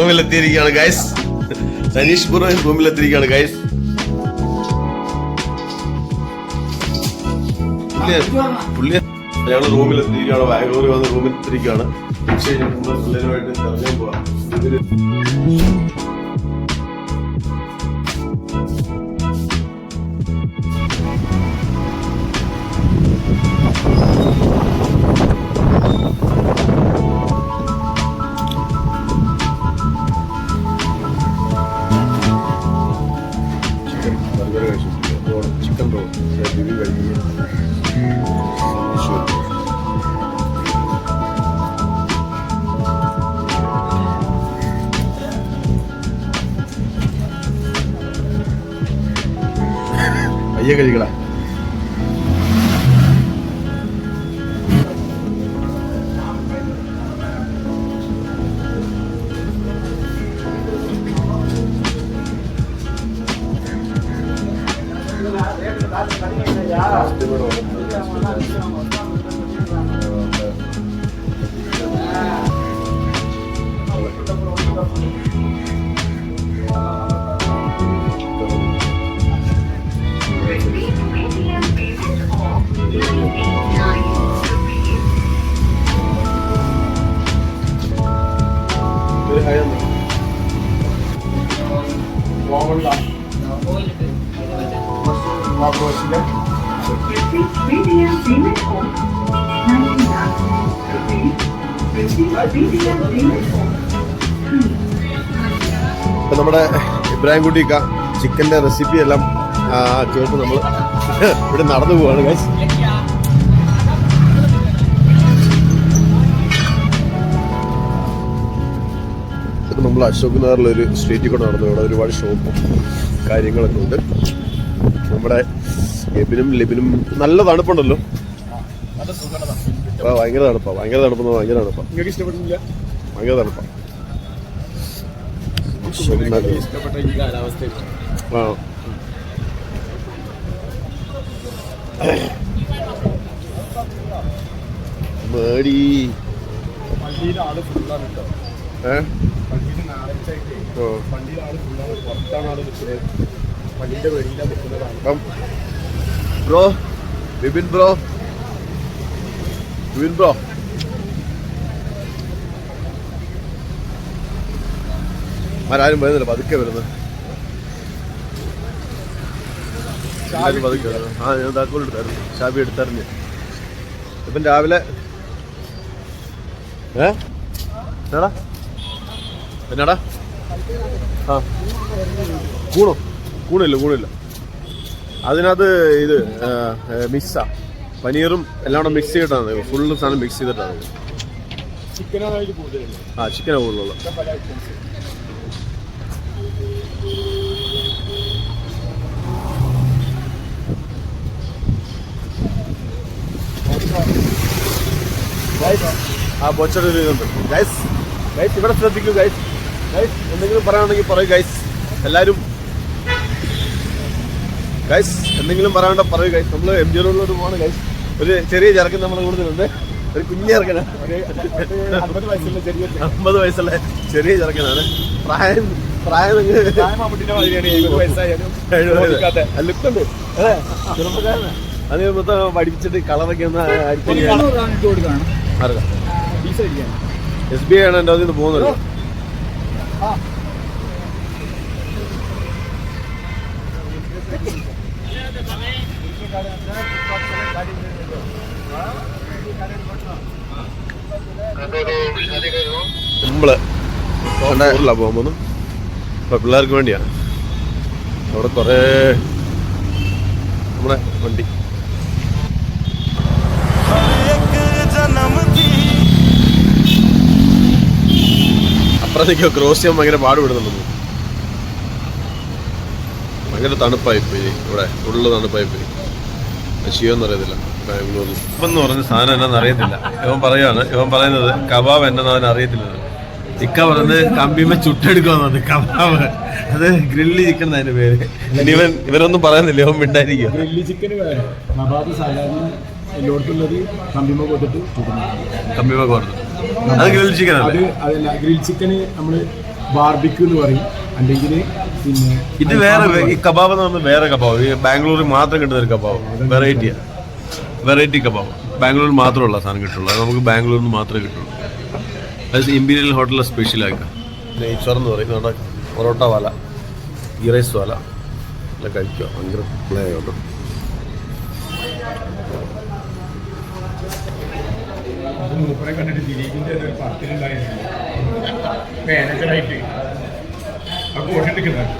റൂമിലെത്തിയിരിക്കുകയാണ് guys Saneesh പുറം ഭൂമിയിലെത്തിയിരിക്കുകയാണ് guys പുള്ളി ഞങ്ങൾ റൂമിലെത്തിയിരിക്കുകയാണ് ബാംഗ്ലൂർ വന്ന് റൂമിലെത്തിയിരിക്കുകയാണ്. ഉച്ച പിള്ളേരുമായിട്ട് ഇറങ്ങാൻ പോവാം. കഴിച്ചു ചിക്കൻ റോൾ ബിബി കഴിക്കുന്നു അയ്യ കഴിക്കടാ. ഇപ്പൊ നമ്മുടെ ഇബ്രാഹിം കുട്ടിക്ക ചിക്കന്റെ റെസിപ്പി എല്ലാം കേട്ട് നമ്മൾ ഇവിടെ നടന്നു പോവാണ് ഗൈസ് നമ്മൾ അശോക് നഗറിലൊരു സ്ട്രീറ്റിൽ കൂടെ നടന്നു ഇവിടെ ഒരുപാട് ഷോപ്പും കാര്യങ്ങളൊക്കെ ഉണ്ട്. നമ്മുടെ എബിനും ലിബിനും നല്ല തണുപ്പുണ്ടല്ലോ. ആ, ഭയങ്കര തണുപ്പാ ഭയങ്കര തണുപ്പെന്ന് ഭയങ്കര തണുപ്പാ. നിങ്ങൾക്ക് ഇഷ്ടപ്പെട്ടില്ല ഭയങ്കര തണുപ്പാ. ആ. മേടി. പള്ളിയിലെ ആൾ ഫുള്ളാണ് പുറത്താണ് ആൾ നിൽക്കുന്നത് വെളിയിലാണ് നിൽക്കുന്നതാണ് അപ്പം bro Vipin bro. Vipin bro. ആരും വരുന്നില്ല പതുക്കെ വരുന്നത്. ആരും പതുക്കെ വരുന്നത്. ആ ഞാൻ താക്കോൽ എടുത്തായിരുന്നു ഷാബി എടുത്തായിരുന്നു ഇപ്പം രാവിലെ ഏ? എന്നാടാ? എന്നാടാ? ആ. കൂണോ? കൂണില്ല കൂണില്ല. അതിനകത്ത് ഇത് മിക്സാ. പനീറും എല്ലാം കൂടെ മിക്സ് ചെയ്തിട്ടാണ് ഫുള്ള് സാധനം മിക്സ് ചെയ്തിട്ടാണ് ആ ചിക്കനാണ് കൂടുതലുള്ളത് ഇതൊക്കെ ആ ഒരു ഗൈസ് ഗൈസ് ഇവിടെ ശ്രദ്ധിക്കൂ ഗൈസ് ഗൈസ് എന്തെങ്കിലും പറയാണെങ്കിൽ പറയൂ ഗൈസ് എല്ലാവരും ഗൈസ് എന്തെങ്കിലും പറയാണ്ട പറയൂ ഗൈസ് നമ്മൾ എം ജി റോഡിലോട്ട് പോവാണ് ഗൈസ് ഒരു ചെറിയ ചെറുക്കൻ നമ്മുടെ കൂടുതലുണ്ട് ഒരു കുഞ്ഞു ചെറുക്കനാണ്. അമ്പത് വയസ്സുള്ള ചെറിയ അമ്പത് വയസ്സുള്ള ചെറിയ ചെറുക്കനാണ്. പ്രായം പ്രായം. ലുക്കുണ്ട്. അതെ. മൊത്തം പഠിപ്പിച്ചിട്ട് കളറൊക്കെ ഒന്ന് അടിക്കാൻ എസ് ബി ഐ ആണ് എന്റെ അതിൽ നിന്ന് പോകുന്നത്. നമ്മൾ ടൂറിലാണ് പോകുമ്പോന്നും പിള്ളേർക്ക് വേണ്ടിയാണ് അവിടെ കുറേ നമ്മുടെ വണ്ടി. അപ്പുറത്തേക്കോ ക്രോസ് ചെയ്യാൻ ഭയങ്കര പാടുപെടുന്നുണ്ട് ഭയങ്കര തണുപ്പായി പോയി ഇവിടെ ഉള്ള തണുപ്പായി പോയി ശിവന്ന് അറിയത്തില്ല. ബാംഗ്ലൂരിൽ. എന്ന് പറഞ്ഞ സാധനം എന്നാന്ന് അറിയത്തില്ല. ഇവൻ പറയാണ് ഇവൻ പറയുന്നത് കബാബ് എന്നാന്ന് അവൻ അറിയത്തില്ല ഇക്ക പറഞ്ഞത് കമ്പിമ ചുട്ടെടുക്കാന്ന് കബാബ്. അത് ഗ്രില്ലി ചിക്കൻ അതിന്റെ പേര്. ഇനി ഇവൻ ഇവരൊന്നും പറയുന്നില്ല. ഇവൻ മിണ്ടായിരിക്കും ഗ്രില്ലി ചിക്കൻ കബാബ് സാധാരണ എല്ലായിടത്തുള്ളത് കമ്പിമ കൊടുത്തിട്ട് ചുടുന്നു കമ്പിമ കോർന്ന് അത് ഗ്രിൽ ചിക്കൻ അത് അല്ലേ അതല്ല ഗ്രിൽ ചിക്കന് നമ്മൾ ബാർബിക്യൂ എന്ന് പറയും. അല്ലെങ്കിൽ പിന്നെ ഇത് വേറെ ഈ കബാബ് എന്ന് പറഞ്ഞാൽ വേറെ കബാബ്. ഈ ബാംഗ്ലൂരിൽ മാത്രം കിട്ടുന്ന ഒരു കബാബ്. വെറൈറ്റിയാണ് വെറൈറ്റി കബാബ്. ബാംഗ്ലൂരിൽ മാത്രമുള്ള സാധനം കിട്ടുള്ളൂ. അത് നമുക്ക് ബാംഗ്ലൂരിൽ നിന്ന് മാത്രമേ കിട്ടുള്ളൂ. അത് ഇമ്പീരിയൽ ഹോട്ടലിലെ സ്പെഷ്യലാക്കാം നെയ്ച്ചോർ എന്ന് പറയും. നമ്മുടെ പൊറോട്ട വാല ഗീ റൈസ് വാല. എല്ലാം കഴിക്കുക ഭയങ്കര പ്ലേ ആയിട്ട് അത് മൂപ്പരെ കണ്ടിട്ട് ദിലീപിന്റെ ഒരു പത്തിലുണ്ടായിരുന്നു മാനേജറായിട്ട് അപ്പോൾ കോട്ടിട്ടിരിക്കുന്നത്